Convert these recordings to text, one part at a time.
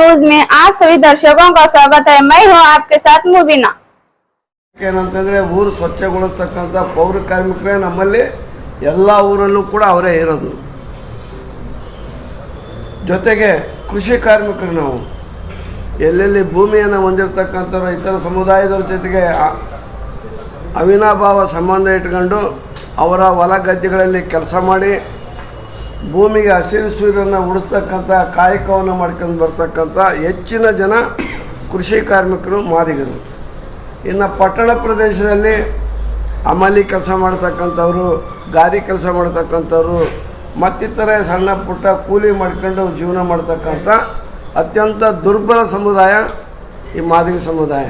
News में आप सभी दर्शकों का स्वागत है मैं हूं आपके साथ मुबीना ಏನಂತಂದರೆ ಊರು ಸ್ವಚ್ಛಗೊಳಿಸ್ತಕ್ಕಂಥ ಪೌರ ಕಾರ್ಮಿಕರೇ ನಮ್ಮಲ್ಲಿ ಎಲ್ಲ ಊರಲ್ಲೂ ಕೂಡ ಅವರೇ ಇರೋದು ಜೊತೆಗೆ ಕೃಷಿ ಕಾರ್ಮಿಕರು ನಾವು ಎಲ್ಲೆಲ್ಲಿ ಭೂಮಿಯನ್ನು ಹೊಂದಿರತಕ್ಕಂಥವ್ರು ಇತರ ಸಮುದಾಯದವ್ರ ಜೊತೆಗೆ ಅ- ಅವಿನಾಭಾವ ಸಂಬಂಧ ಇಟ್ಕೊಂಡು ಅವರ ಹೊಲ ಗದ್ದೆಗಳಲ್ಲಿ ಕೆಲಸ ಮಾಡಿ ಭೂಮಿಗೆ ಹಸಿರು ಸೂರ್ಯನ ಉಡಿಸ್ತಕ್ಕಂಥ, ಕಾಯಕವನ್ನು ಮಾಡ್ಕೊಂಡು ಬರ್ತಕ್ಕಂಥ ಹೆಚ್ಚಿನ ಜನ ಕೃಷಿ ಕಾರ್ಮಿಕರು, ಮಾದಿಗರು. ಇನ್ನು ಪಟ್ಟಣ ಪ್ರದೇಶದಲ್ಲಿ ಅಮಲಿ ಕೆಲಸ ಮಾಡ್ತಕ್ಕಂಥವ್ರು, ಗಾರಿ ಕೆಲಸ ಮಾಡ್ತಕ್ಕಂಥವ್ರು, ಮತ್ತಿತರ ಸಣ್ಣ ಪುಟ್ಟ ಕೂಲಿ ಮಾಡ್ಕೊಂಡು ಜೀವನ ಮಾಡ್ತಕ್ಕಂಥ ಅತ್ಯಂತ ದುರ್ಬಲ ಸಮುದಾಯ ಈ ಮಾದಿಗ ಸಮುದಾಯ.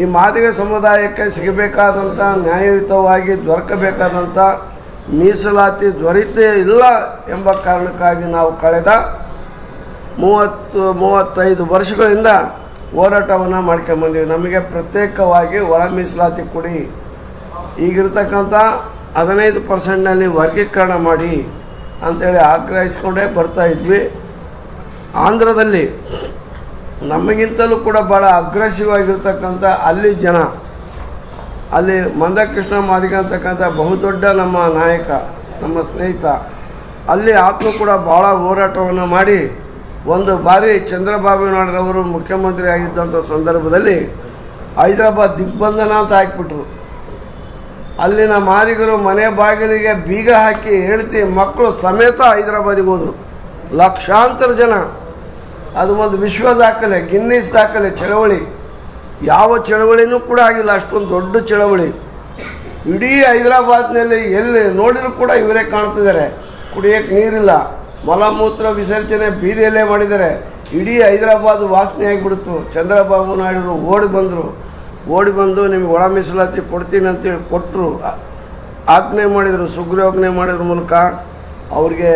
ಈ ಮಾದಿಗ ಸಮುದಾಯಕ್ಕೆ ಸಿಗಬೇಕಾದಂಥ ನ್ಯಾಯಯುತವಾಗಿ ದೊರಕಬೇಕಾದಂಥ ಮೀಸಲಾತಿ ದೊರೀತೇ ಇಲ್ಲ ಎಂಬ ಕಾರಣಕ್ಕಾಗಿ ನಾವು ಕಳೆದ ಮೂವತ್ತು, ಮೂವತ್ತೈದು ವರ್ಷಗಳಿಂದ ಹೋರಾಟವನ್ನು ಮಾಡ್ಕೊಂಬಂದೀವಿ ನಮಗೆ ಪ್ರತ್ಯೇಕವಾಗಿ ಒಳ ಮೀಸಲಾತಿ ಕೊಡಿ. ಈಗಿರ್ತಕ್ಕಂಥ ಹದಿನೈದು ಪರ್ಸೆಂಟ್ನಲ್ಲಿ ವರ್ಗೀಕರಣ ಮಾಡಿ ಅಂಥೇಳಿ ಆಗ್ರಹಿಸ್ಕೊಂಡೇ ಬರ್ತಾ ಇದ್ವಿ. ಆಂಧ್ರದಲ್ಲಿ ನಮಗಿಂತಲೂ ಕೂಡ ಭಾಳ ಅಗ್ರೆಸಿವ್ ಆಗಿರ್ತಕ್ಕಂಥ ಅಲ್ಲಿ ಜನ ಅಲ್ಲಿ ಮಂದಕೃಷ್ಣ ಮಾದಿಗ ಅಂತಕ್ಕಂಥ ಬಹುದೊಡ್ಡ ನಮ್ಮ ನಾಯಕ, ನಮ್ಮ ಸ್ನೇಹಿತ. ಅಲ್ಲಿ ಆತ್ಮ ಕೂಡ ಭಾಳ ಹೋರಾಟವನ್ನು ಮಾಡಿ ಒಂದು ಬಾರಿ ಚಂದ್ರಬಾಬು ನಾಯ್ಡುರವರು ಮುಖ್ಯಮಂತ್ರಿ ಆಗಿದ್ದಂಥ ಸಂದರ್ಭದಲ್ಲಿ ಹೈದರಾಬಾದ್ ದಿಗ್ಬಂಧನ ಅಂತ ಹಾಕಿಬಿಟ್ರು. ಅಲ್ಲಿನ ಮಾದಿಗರು ಮನೆ ಬಾಗಿಲಿಗೆ ಬೀಗ ಹಾಕಿ ಹೇಳ್ತಿ ಮಕ್ಕಳು ಸಮೇತ ಹೈದರಾಬಾದಿಗೆ ಹೋದರು. ಲಕ್ಷಾಂತರ ಜನ. ಅದು ಒಂದು ವಿಶ್ವ ದಾಖಲೆ ಗಿನ್ನಿಸ್ ದಾಖಲೆ, ಚಳವಳಿ. ಯಾವ ಚಳವಳಿನೂ ಕೂಡ ಆಗಿಲ್ಲ, ಅಷ್ಟೊಂದು ದೊಡ್ಡ ಚಳವಳಿ. ಇಡೀ ಹೈದರಾಬಾದ್ನಲ್ಲಿ ಎಲ್ಲಿ ನೋಡಿದ್ರು ಕೂಡ ಇವರೇ ಕಾಣ್ತಿದ್ದಾರೆ. ಕುಡಿಯೋಕ್ಕೆ ನೀರಿಲ್ಲ. ಮಲಮೂತ್ರ ವಿಸರ್ಜನೆ ಬೀದಿಯಲ್ಲೇ ಮಾಡಿದ್ದಾರೆ. ಇಡೀ ಹೈದರಾಬಾದ್ ವಾಸನೆ ಆಗಿಬಿಡ್ತು. ಚಂದ್ರಬಾಬು ನಾಯ್ಡು ಓಡಿ ಬಂದರು. ಓಡಿ ಬಂದು ನಿಮ್ಗೆ ಒಳ ಮೀಸಲಾತಿ ಕೊಡ್ತೀನಿ ಅಂತೇಳಿ ಕೊಟ್ಟರು ಆಜ್ಞೆ ಮಾಡಿದರು, ಸುಗ್ರೀವಾಜ್ಞೆ ಮಾಡಿದ್ರ ಮೂಲಕ ಅವ್ರಿಗೆ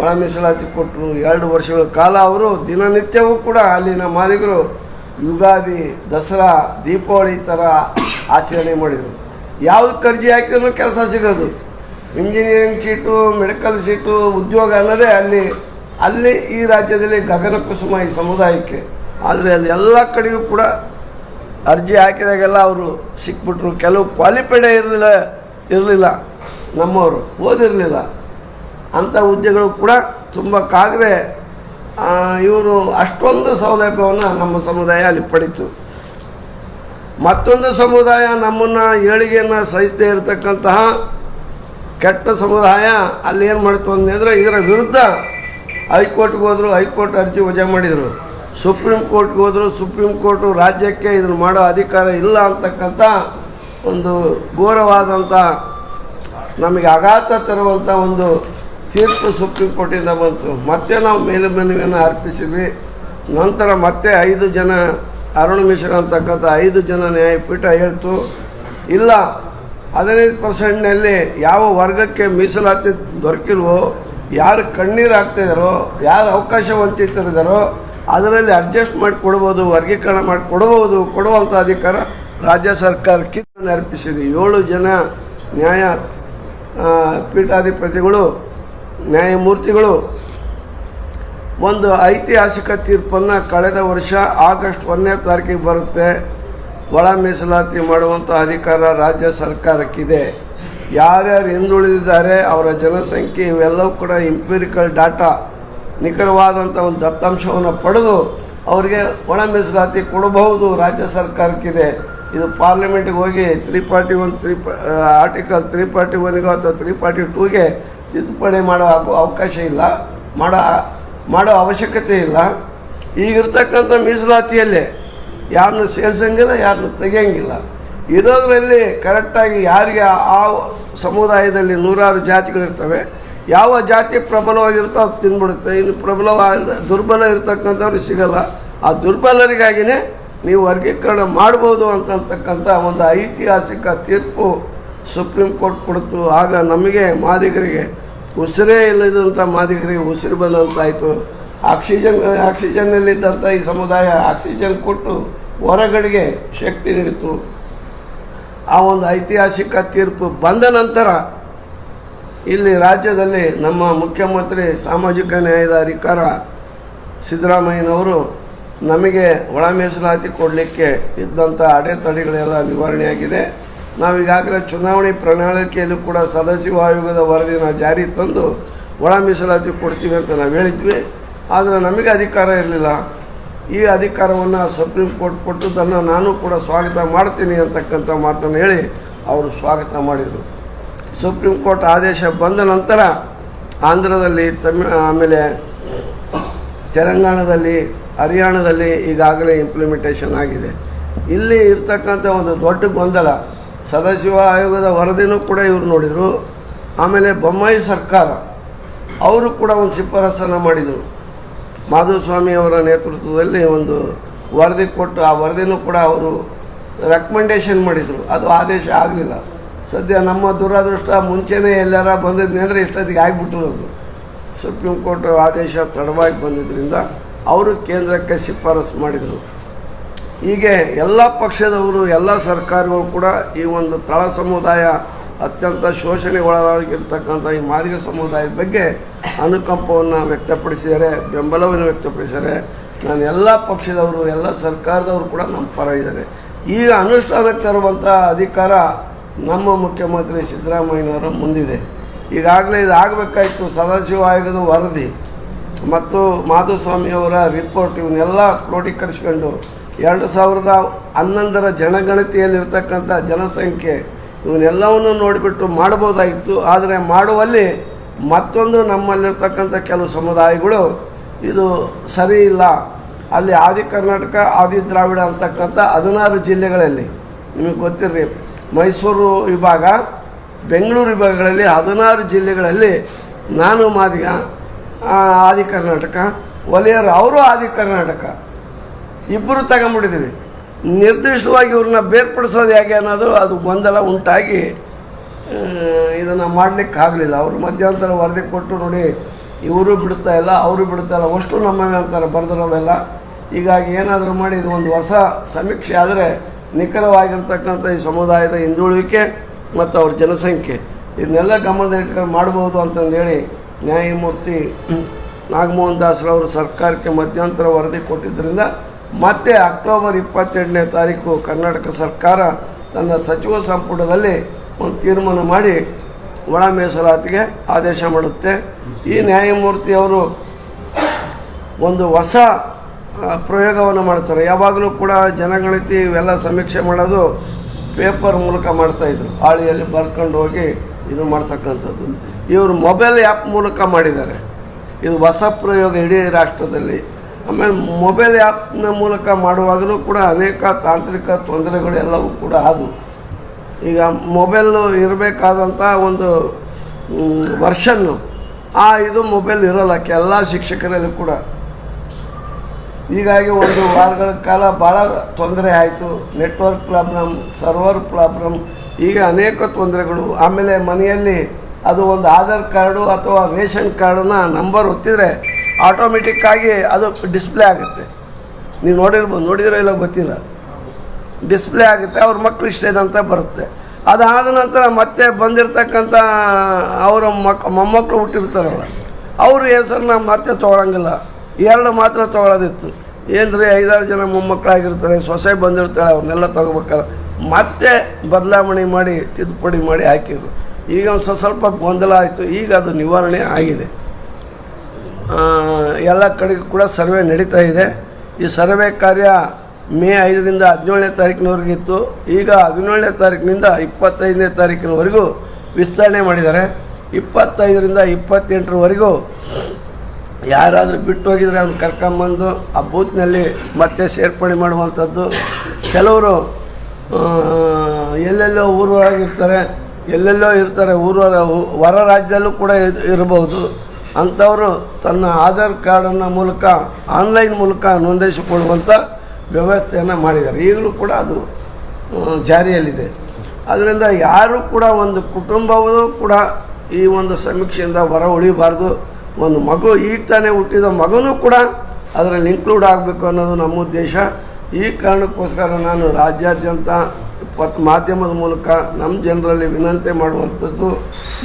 ಒಳ ಮೀಸಲಾತಿ ಕೊಟ್ಟರು ಎರಡು ವರ್ಷಗಳ ಕಾಲ ಅವರು ದಿನನಿತ್ಯವೂ ಕೂಡ ಅಲ್ಲಿನ ಮಾಲಿಗರು ಯುಗಾದಿ, ದಸರಾ, ದೀಪಾವಳಿ ಥರ ಆಚರಣೆ ಮಾಡಿದರು. ಯಾವ್ದು ಅರ್ಜಿ ಹಾಕಿದ್ರು ಕೆಲಸ ಸಿಗೋದು. ಇಂಜಿನಿಯರಿಂಗ್ ಸೀಟು ಮೆಡಿಕಲ್ ಸೀಟು ಉದ್ಯೋಗ ಅನ್ನೋದೇ ಅಲ್ಲಿ ಅಲ್ಲಿ ಈ ರಾಜ್ಯದಲ್ಲಿ ಗಗನ ಕುಸುಮ ಈ ಸಮುದಾಯಕ್ಕೆ. ಆದರೆ ಅಲ್ಲಿ ಎಲ್ಲ ಕಡೆಗೂ ಕೂಡ ಅರ್ಜಿ ಹಾಕಿದಾಗೆಲ್ಲ ಅವರು ಸಿಕ್ಬಿಟ್ರು. ಕೆಲವು ಕ್ವಾಲಿಫೈಡೇ ಇರಲಿಲ್ಲ ಇರಲಿಲ್ಲ. ನಮ್ಮವರು ಓದಿರಲಿಲ್ಲ. ಅಂಥ ಹುದ್ದೆಗಳು ಕೂಡ ತುಂಬಕ್ಕಾಗದೆ ಇವರು ಅಷ್ಟೊಂದು ಸೌಲಭ್ಯವನ್ನು ನಮ್ಮ ಸಮುದಾಯ ಅಲ್ಲಿ ಪಡೀತು. ಮತ್ತೊಂದು ಸಮುದಾಯ ನಮ್ಮನ್ನು ಏಳಿಗೆಯನ್ನು ಸಹಿಸದೇ ಇರತಕ್ಕಂತಹ ಕೆಟ್ಟ ಸಮುದಾಯ ಅಲ್ಲಿ ಏನು ಮಾಡ್ತು ಅಂದರೆ ಇದರ ವಿರುದ್ಧ ಹೈಕೋರ್ಟ್ಗೆ ಹೋದರು, ಹೈಕೋರ್ಟ್ ಅರ್ಜಿ ವಜಾ ಮಾಡಿದರು. ಸುಪ್ರೀಂ ಕೋರ್ಟ್ಗೆ ಹೋದರು, ಸುಪ್ರೀಂ ಕೋರ್ಟು ರಾಜ್ಯಕ್ಕೆ ಇದನ್ನು ಮಾಡೋ ಅಧಿಕಾರ ಇಲ್ಲ ಅಂತಕ್ಕಂಥ ಒಂದು ಘೋರವಾದಂಥ ನಮಗೆ ಆಘಾತ ತರುವಂಥ ಒಂದು ತೀರ್ಪು ಸುಪ್ರೀಂ ಕೋರ್ಟಿಂದ ಬಂತು. ಮತ್ತೆ ನಾವು ಮೇಲ್ಮನವಿಯನ್ನು ಅರ್ಪಿಸಿದ್ವಿ. ನಂತರ ಮತ್ತೆ ಐದು ಜನ ಅರುಣ್ ಮಿಶ್ರ ಅಂತಕ್ಕಂಥ ಐದು ಜನ ನ್ಯಾಯಪೀಠ ಹೇಳ್ತು, ಇಲ್ಲ, ಹದಿನೈದು ಪರ್ಸೆಂಟ್ನಲ್ಲಿ ಯಾವ ವರ್ಗಕ್ಕೆ ಮೀಸಲಾತಿ ದೊರಕಿಲ್ವೋ, ಯಾರು ಕಣ್ಣೀರು ಹಾಕ್ತಿದ್ದಾರೋ ಯಾರು ಅವಕಾಶ ವಂಚಿತರಿದ್ದಾರೋ ಅದರಲ್ಲಿ ಅಡ್ಜಸ್ಟ್ ಮಾಡಿ ಕೊಡ್ಬೋದು, ವರ್ಗೀಕರಣ ಮಾಡಿ ಕೊಡಬಹುದು ಕೊಡುವಂಥ ಅಧಿಕಾರ ರಾಜ್ಯ ಸರ್ಕಾರಕ್ಕೆ ಅರ್ಪಿಸಿದೆ. ಏಳು ಜನ ನ್ಯಾಯ ಪೀಠಾಧಿಪತಿಗಳು ನ್ಯಾಯಮೂರ್ತಿಗಳು, ಒಂದು ಐತಿಹಾಸಿಕ ತೀರ್ಪನ್ನು ಕಳೆದ ವರ್ಷ ಆಗಸ್ಟ್ ಒಂದನೇ ತಾರೀಕಿಗೆ ಬರುತ್ತೆ. ಒಳ ಮೀಸಲಾತಿ ಮಾಡುವಂಥ ಅಧಿಕಾರ ರಾಜ್ಯ ಸರ್ಕಾರಕ್ಕಿದೆ. ಯಾರ್ಯಾರು ಹಿಂದುಳಿದಿದ್ದಾರೆ, ಅವರ ಜನಸಂಖ್ಯೆ ಇವೆಲ್ಲವೂ ಕೂಡ ಇಂಪಿರಿಕಲ್ ಡಾಟಾ ನಿಖರವಾದಂಥ ಒಂದು ದತ್ತಾಂಶವನ್ನು ಪಡೆದು ಅವರಿಗೆ ಒಳ ಮೀಸಲಾತಿ ಕೊಡಬಹುದು ರಾಜ್ಯ ಸರ್ಕಾರಕ್ಕಿದೆ. ಇದು ಪಾರ್ಲಿಮೆಂಟ್ಗೆ ಹೋಗಿ three party one three article three party ಒನ್ಗೆ ಅಥವಾ ತ್ರೀ ಪಾರ್ಟಿ ಟೂಗೆ ತಿದ್ದುಪಡಿ ಮಾಡೋ ಅವಕಾಶ ಇಲ್ಲ, ಮಾಡೋ ಮಾಡೋ ಅವಶ್ಯಕತೆ ಇಲ್ಲ. ಈಗಿರ್ತಕ್ಕಂಥ ಮೀಸಲಾತಿಯಲ್ಲಿ ಯಾರನ್ನು ಸೇರಿಸಂಗಿಲ್ಲ, ಯಾರನ್ನು ತೆಗಿಯಂಗಿಲ್ಲ. ಇರೋದ್ರಲ್ಲಿ ಕರೆಕ್ಟಾಗಿ ಯಾರಿಗೆ ಆ ಸಮುದಾಯದಲ್ಲಿ ನೂರಾರು ಜಾತಿಗಳಿರ್ತವೆ. ಯಾವ ಜಾತಿ ಪ್ರಬಲವಾಗಿರುತ್ತೋ ಅದು ತಿಂದ್ಬಿಡುತ್ತೆ ಇನ್ನು ಪ್ರಬಲವಾದ ದುರ್ಬಲ ಇರ್ತಕ್ಕಂಥವ್ರಿಗೆ ಸಿಗಲ್ಲ. ಆ ದುರ್ಬಲರಿಗಾಗಿಯೇ ನೀವು ವರ್ಗೀಕರಣ ಮಾಡ್ಬೋದು ಅಂತಕ್ಕಂಥ ಒಂದು ಐತಿಹಾಸಿಕ ತೀರ್ಪು ಸುಪ್ರೀಂ ಕೋರ್ಟ್ ಕೊಡ್ತು. ಆಗ ನಮಗೆ ಮಾದಿಗರಿಗೆ ಉಸಿರೇ ಇಲ್ಲದಂಥ ಮಾದಿಗರಿಗೆ ಉಸಿರು ಬಂದಂತಾಯಿತು. ಆಕ್ಸಿಜನ್ ಆಕ್ಸಿಜನ್ನಲ್ಲಿದ್ದಂಥ ಈ ಸಮುದಾಯ ಆಕ್ಸಿಜನ್ ಕೊಟ್ಟು ಹೊರಗಡೆಗೆ ಶಕ್ತಿ ನೀಡಿತು. ಆ ಒಂದು ಐತಿಹಾಸಿಕ ತೀರ್ಪು ಬಂದ ನಂತರ ಇಲ್ಲಿ ರಾಜ್ಯದಲ್ಲಿ ನಮ್ಮ ಮುಖ್ಯಮಂತ್ರಿ, ಸಾಮಾಜಿಕ ನ್ಯಾಯದ ಅಧಿಕಾರ ಸಿದ್ದರಾಮಯ್ಯನವರು ನಮಗೆ ಒಳ ಮೀಸಲಾತಿ ಕೊಡಲಿಕ್ಕೆ ಇದ್ದಂಥ ಅಡೆತಡೆಗಳೆಲ್ಲ ನಿವಾರಣೆಯಾಗಿದೆ. ನಾವೀಗಾಗಲೇ ಚುನಾವಣೆ ಪ್ರಣಾಳಿಕೆಯಲ್ಲೂ ಕೂಡ ಸದಸ್ಯ ಆಯೋಗದ ವರದಿನ ಜಾರಿ ತಂದು ಒಳ ಮೀಸಲಾತಿ ಕೊಡ್ತೀವಿ ಅಂತ ನಾವು ಹೇಳಿದ್ವಿ. ಆದರೆ ನಮಗೆ ಅಧಿಕಾರ ಇರಲಿಲ್ಲ. ಈ ಅಧಿಕಾರವನ್ನು ಸುಪ್ರೀಂ ಕೋರ್ಟ್ ಕೊಟ್ಟದ್ದನ್ನು ನಾನು ಕೂಡ ಸ್ವಾಗತ ಮಾಡ್ತೀನಿ ಅಂತಕ್ಕಂಥ ಮಾತನ್ನು ಹೇಳಿ ಅವರು ಸ್ವಾಗತ ಮಾಡಿದರು. ಸುಪ್ರೀಂ ಕೋರ್ಟ್ ಆದೇಶ ಬಂದ ನಂತರ ಆಂಧ್ರದಲ್ಲಿ ತಮಿಳ್ ಆಮೇಲೆ ತೆಲಂಗಾಣದಲ್ಲಿ, ಹರಿಯಾಣದಲ್ಲಿ ಈಗಾಗಲೇ ಇಂಪ್ಲಿಮೆಂಟೇಷನ್ ಆಗಿದೆ. ಇಲ್ಲಿ ಇರ್ತಕ್ಕಂಥ ಒಂದು ದೊಡ್ಡ ಗೊಂದಲ ಸದಾಶಿವ ಆಯೋಗದ ವರದಿನೂ ಕೂಡ ಇವರು ನೋಡಿದರು. ಆಮೇಲೆ ಬೊಮ್ಮಾಯಿ ಸರ್ಕಾರ, ಅವರು ಕೂಡ ಒಂದು ಶಿಫಾರಸನ್ನು ಮಾಡಿದರು. ಮಾಧುಸ್ವಾಮಿ ಅವರ ನೇತೃತ್ವದಲ್ಲಿ ಒಂದು ವರದಿ ಕೊಟ್ಟು, ಆ ವರದಿನೂ ಕೂಡ ಅವರು ರೆಕಮೆಂಡೇಷನ್ ಮಾಡಿದರು. ಅದು ಆದೇಶ ಆಗಲಿಲ್ಲ. ಸದ್ಯ ನಮ್ಮ ದುರಾದೃಷ್ಟ ಮುಂಚೆನೇ ಎಲ್ಲಾರ ಬಂದಿದ್ನಿ ಅಂದರೆ ಇಷ್ಟೊತ್ತಿಗೆ ಆಗಿಬಿಟ್ಟಿರೋದು ಸುಪ್ರೀಂ ಕೋರ್ಟ್ ಆದೇಶ ತಡವಾಗಿ ಬಂದಿದ್ದರಿಂದ ಅವರು ಕೇಂದ್ರಕ್ಕೆ ಶಿಫಾರಸು ಮಾಡಿದರು. ಹೀಗೆ ಎಲ್ಲ ಪಕ್ಷದವರು, ಎಲ್ಲ ಸರ್ಕಾರಗಳು ಕೂಡ ಈ ಒಂದು ತಳ ಸಮುದಾಯ ಅತ್ಯಂತ ಶೋಷಣೆ ಒಳಗಾಗಿರ್ತಕ್ಕಂಥ ಈ ಮಾದಿಗ ಸಮುದಾಯದ ಬಗ್ಗೆ ಅನುಕಂಪವನ್ನು ವ್ಯಕ್ತಪಡಿಸಿದ್ದಾರೆ, ಬೆಂಬಲವನ್ನು ವ್ಯಕ್ತಪಡಿಸಿದ್ದಾರೆ. ನಾನು ಎಲ್ಲ ಪಕ್ಷದವರು, ಎಲ್ಲ ಸರ್ಕಾರದವರು ಕೂಡ ನಮ್ಮ ಪರ ಇದ್ದಾರೆ. ಈಗ ಅನುಷ್ಠಾನಕ್ಕೆ ತರುವಂಥ ಅಧಿಕಾರ ನಮ್ಮ ಮುಖ್ಯಮಂತ್ರಿ ಸಿದ್ದರಾಮಯ್ಯನವರ ಮುಂದಿದೆ. ಈಗಾಗಲೇ ಇದು ಆಗಬೇಕಾಯಿತು ಸದಾಶಿವ ಆಯೋಗದ ವರದಿ. ಮತ್ತು ಮಾಧುಸ್ವಾಮಿಯವರ ರಿಪೋರ್ಟ್ ಇವನ್ನೆಲ್ಲ ಕ್ರೋಢೀಕರಿಸ್ಕೊಂಡು ಎರಡು ಸಾವಿರದ ಹನ್ನೊಂದರ ಜನಗಣತಿಯಲ್ಲಿರ್ತಕ್ಕಂಥ ಜನಸಂಖ್ಯೆ ಇವನ್ನೆಲ್ಲವನ್ನು ನೋಡಿಬಿಟ್ಟು ಮಾಡ್ಬೋದಾಗಿತ್ತು ಆದರೆ ಮಾಡುವಲ್ಲಿ ಮತ್ತೊಂದು ನಮ್ಮಲ್ಲಿರ್ತಕ್ಕಂಥ ಕೆಲವು ಸಮುದಾಯಗಳು ಇದು ಸರಿ ಇಲ್ಲ. ಅಲ್ಲಿ ಆದಿ ಕರ್ನಾಟಕ, ಆದಿ ದ್ರಾವಿಡ ಅಂತಕ್ಕಂಥ ಹದಿನಾರು ಜಿಲ್ಲೆಗಳಲ್ಲಿ, ನಿಮಗೆ ಗೊತ್ತಿರ್ರಿ, ಮೈಸೂರು ವಿಭಾಗ, ಬೆಂಗಳೂರು ವಿಭಾಗಗಳಲ್ಲಿ ಹದಿನಾರು ಜಿಲ್ಲೆಗಳಲ್ಲಿ ನಾನು ಮಾದಿಗ ಆದಿ ಕರ್ನಾಟಕ ಒಲೆಯರು ಅವರು ಆದಿ ಕರ್ನಾಟಕ. ಇಬ್ಬರು ತಗೊಂಬಿಟ್ಟಿದ್ದೀವಿ ನಿರ್ದಿಷ್ಟವಾಗಿ ಇವ್ರನ್ನ ಬೇರ್ಪಡಿಸೋದು ಹೇಗೆ ಅನ್ನೋದು ಅದು ಗೊಂದಲ ಉಂಟಾಗಿ ಇದನ್ನು ಮಾಡಲಿಕ್ಕೆ ಆಗಲಿಲ್ಲ ಅವರು ಮಧ್ಯಂತರ ವರದಿ ಕೊಟ್ಟು ನೋಡಿ, ಇವರು ಬಿಡ್ತಾ ಇಲ್ಲ, ಅವರು ಬಿಡ್ತಾ ಇಲ್ಲ, ಅಷ್ಟು ನಮ್ಮವೇ ಅಂತಾರೆ ಬರೆದಿರೋವೆಲ್ಲ. ಹೀಗಾಗಿ ಏನಾದರೂ ಮಾಡಿ, ಇದು ಒಂದು ಹೊಸ ಸಮೀಕ್ಷೆ ಆದರೆ ನಿಖರವಾಗಿರ್ತಕ್ಕಂಥ ಈ ಸಮುದಾಯದ ಹಿಂದುಳುವಿಕೆ ಮತ್ತು ಅವ್ರ ಜನಸಂಖ್ಯೆ, ಇದನ್ನೆಲ್ಲ ಗಮನದಲ್ಲಿಟ್ಕೊಂಡು ಮಾಡ್ಬೋದು ಅಂತಂದೇಳಿ ನ್ಯಾಯಮೂರ್ತಿ ನಾಗಮೋಹನ್ ದಾಸ್ರವರು ಸರ್ಕಾರಕ್ಕೆ ಮಧ್ಯಂತರ ವರದಿ ಕೊಟ್ಟಿದ್ದರಿಂದ ಮತ್ತೆ ಅಕ್ಟೋಬರ್ ಇಪ್ಪತ್ತೆಂಟನೇ ತಾರೀಕು ಕರ್ನಾಟಕ ಸರ್ಕಾರ ತನ್ನ ಸಚಿವ ಸಂಪುಟದಲ್ಲಿ ಒಂದು ತೀರ್ಮಾನ ಮಾಡಿ ಒಳ ಮೀಸಲಾತಿಗೆ ಆದೇಶ ಮಾಡುತ್ತೆ. ಈ ನ್ಯಾಯಮೂರ್ತಿಯವರು ಒಂದು ಹೊಸ ಪ್ರಯೋಗವನ್ನು ಮಾಡ್ತಾರೆ. ಯಾವಾಗಲೂ ಕೂಡ ಜನಗಣತಿ ಇವೆಲ್ಲ ಸಮೀಕ್ಷೆ ಮಾಡೋದು ಪೇಪರ್ ಮೂಲಕ ಮಾಡ್ತಾಯಿದ್ರು ಹಾಳಿಯಲ್ಲಿ ಬರ್ಕೊಂಡು ಹೋಗಿ ಇದು ಮಾಡ್ತಕ್ಕಂಥದ್ದು. ಇವರು ಮೊಬೈಲ್ ಆ್ಯಪ್ ಮೂಲಕ ಮಾಡಿದ್ದಾರೆ. ಇದು ಹೊಸ ಪ್ರಯೋಗ ಇಡೀ ರಾಷ್ಟ್ರದಲ್ಲಿ. ಆಮೇಲೆ ಮೊಬೈಲ್ ಆ್ಯಪ್ನ ಮೂಲಕ ಮಾಡುವಾಗಲೂ ಕೂಡ ಅನೇಕ ತಾಂತ್ರಿಕ ತೊಂದರೆಗಳು ಎಲ್ಲವೂ ಕೂಡ ಆದವು. ಈಗ ಮೊಬೈಲು ಇರಬೇಕಾದಂಥ ಒಂದು ವರ್ಷನ್ನು ಆ ಇದು ಮೊಬೈಲ್ ಇರೋಲ್ಲ ಎಲ್ಲ ಶಿಕ್ಷಕರಲ್ಲಿ ಕೂಡ. ಹೀಗಾಗಿ ಒಂದು ವಾರಗಳ ಕಾಲ ಭಾಳ ತೊಂದರೆ ಆಯಿತು. ನೆಟ್ವರ್ಕ್ ಪ್ರಾಬ್ಲಮ್ ಸರ್ವರ್ ಪ್ರಾಬ್ಲಮ್ ಈಗ ಅನೇಕ ತೊಂದರೆಗಳು. ಆಮೇಲೆ ಮನೆಯಲ್ಲಿ ಅದು ಒಂದು ಆಧಾರ್ ಕಾರ್ಡು ಅಥವಾ ರೇಷನ್ ಕಾರ್ಡನ್ನ ನಂಬರ್ ಒತ್ತಿದರೆ ಆಟೋಮೆಟಿಕ್ಕಾಗಿ ಅದು ಡಿಸ್ಪ್ಲೇ ಆಗುತ್ತೆ. ನೀವು ನೋಡಿರ್ಬೋದು ನೋಡಿದಿರೋ ಇಲ್ಲ ಗೊತ್ತಿಲ್ಲ. ಡಿಸ್ಪ್ಲೇ ಆಗುತ್ತೆ, ಅವ್ರ ಮಕ್ಕಳು ಇಷ್ಟ ಇದೆ ಅಂತ ಬರುತ್ತೆ. ಅದಾದ ನಂತರ ಮತ್ತೆ ಬಂದಿರತಕ್ಕಂಥ ಅವರ ಮಕ್ ಮೊಮ್ಮಕ್ಕಳು ಹುಟ್ಟಿರ್ತಾರಲ್ಲ, ಅವರು ಹೆಸರನ್ನ ಮತ್ತೆ ತೊಗೊಳಂಗಿಲ್ಲ ಎರಡು ಮಾತ್ರ ತೊಗೊಳೋದಿತ್ತು ಏನು ರೀ ಐದಾರು ಜನ ಮೊಮ್ಮಕ್ಕಳಾಗಿರ್ತಾರೆ, ಸೊಸೆ ಬಂದಿರ್ತಾಳೆ, ಅವ್ರನ್ನೆಲ್ಲ ತೊಗೋಬೇಕಲ್ಲ. ಮತ್ತೆ ಬದಲಾವಣೆ ಮಾಡಿ, ತಿದ್ದುಪಡಿ ಮಾಡಿ ಹಾಕಿದ್ರು. ಈಗ ಒಂದು ಸ್ವಲ್ಪ ಗೊಂದಲ ಆಯಿತು, ಈಗ ಅದು ನಿವಾರಣೆ ಆಗಿದೆ. ಎಲ್ಲ ಕಡೆಗೂ ಕೂಡ ಸರ್ವೆ ನಡೀತಾ ಇದೆ. ಈ ಸರ್ವೆ ಕಾರ್ಯ ಮೇ ಐದರಿಂದ ಹದಿನೇಳನೇ ತಾರೀಕಿನವರೆಗೆ ಇತ್ತು. ಈಗ ಹದಿನೇಳನೇ ತಾರೀಕಿನಿಂದ ಇಪ್ಪತ್ತೈದನೇ ತಾರೀಕಿನವರೆಗೂ ವಿಸ್ತರಣೆ ಮಾಡಿದ್ದಾರೆ. ಇಪ್ಪತ್ತೈದರಿಂದ ಇಪ್ಪತ್ತೆಂಟರವರೆಗೂ ಯಾರಾದರೂ ಬಿಟ್ಟು ಹೋಗಿದರೆ ಅವ್ನು ಕರ್ಕೊಂಬಂದು ಆ ಬೂತ್ನಲ್ಲಿ ಮತ್ತೆ ಸೇರ್ಪಡೆ ಮಾಡುವಂಥದ್ದು. ಕೆಲವರು ಎಲ್ಲೆಲ್ಲೋ ಊರೊಳಗಿರ್ತಾರೆ ಎಲ್ಲೆಲ್ಲೋ ಇರ್ತಾರೆ ಊರ ಹೊರ ರಾಜ್ಯದಲ್ಲೂ ಕೂಡ ಇರಬಹುದು ಅಂಥವರು ತನ್ನ ಆಧಾರ್ ಕಾರ್ಡನ್ನು ಮೂಲಕ, ಆನ್ಲೈನ್ ಮೂಲಕ ನೋಂದಾಯಿಸಿಕೊಳ್ಳುವಂಥ ವ್ಯವಸ್ಥೆಯನ್ನು ಮಾಡಿದ್ದಾರೆ. ಈಗಲೂ ಕೂಡ ಅದು ಜಾರಿಯಲ್ಲಿದೆ. ಅದರಿಂದ ಯಾರು ಕೂಡ ಒಂದು ಕುಟುಂಬವೂ ಕೂಡ ಈ ಒಂದು ಸಮೀಕ್ಷೆಯಿಂದ ಹೊರ ಉಳಿಬಾರ್ದು. ಒಂದು ಮಗು ಈಗ ತಾನೇ ಹುಟ್ಟಿದ ಮಗನೂ ಕೂಡ ಅದರಲ್ಲಿ ಇನ್ಕ್ಲೂಡ್ ಆಗಬೇಕು ಅನ್ನೋದು ನಮ್ಮ ಉದ್ದೇಶ. ಈ ಕಾರಣಕ್ಕೋಸ್ಕರ ನಾನು ರಾಜ್ಯಾದ್ಯಂತ ಮಾಧ್ಯಮದ ಮೂಲಕ ನಮ್ಮ ಜನರಲ್ಲಿ ವಿನಂತಿ ಮಾಡುವಂಥದ್ದು,